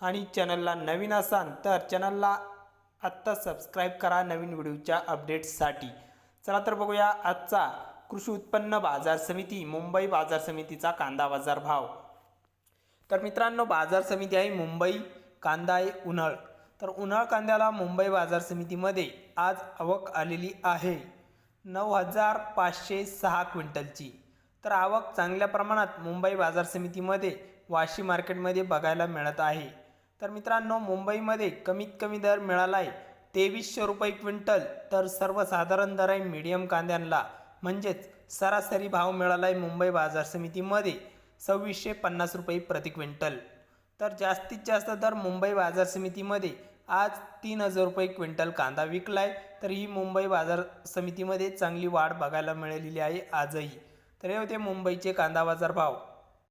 आणि चॅनलला नवीन असाल तर चॅनलला आत्ता सबस्क्राईब करा नवीन व्हिडिओच्या अपडेट्ससाठी. चला तर बघूया आजचा कृषी उत्पन्न बाजार समिती मुंबई बाजार समितीचा कांदा बाजार भाव. तर मित्रांनो बाजार समिती आहे मुंबई कांदा आहे उन्हाळ. तर उन्हाळ कांद्याला मुंबई बाजार समितीमध्ये आज आवक आलेली आहे. नऊ हजार पाचशे सहा क्विंटलची. तर आवक चांगल्या प्रमाणात मुंबई बाजार समितीमध्ये वाशी मार्केटमध्ये बघायला मिळत आहे. तर मित्रांनो मुंबईमध्ये कमीत कमी दर मिळाला आहे तेवीसशे रुपये क्विंटल तर सर्वसाधारण दर आहे मीडियम कांद्यांना म्हणजेच सरासरी भाव मिळाला आहे मुंबई बाजार समितीमध्ये सव्वीसशे पन्नास रुपये प्रति क्विंटल. तर जास्तीत जास्त दर मुंबई बाजार समितीमध्ये आज तीन हजार रुपये क्विंटल कांदा विकलाय तर ही मुंबई बाजार समितीमध्ये चांगली वाढ बघायला मिळालेली आहे आजही. तर हे होते मुंबईचे कांदा बाजार भाव.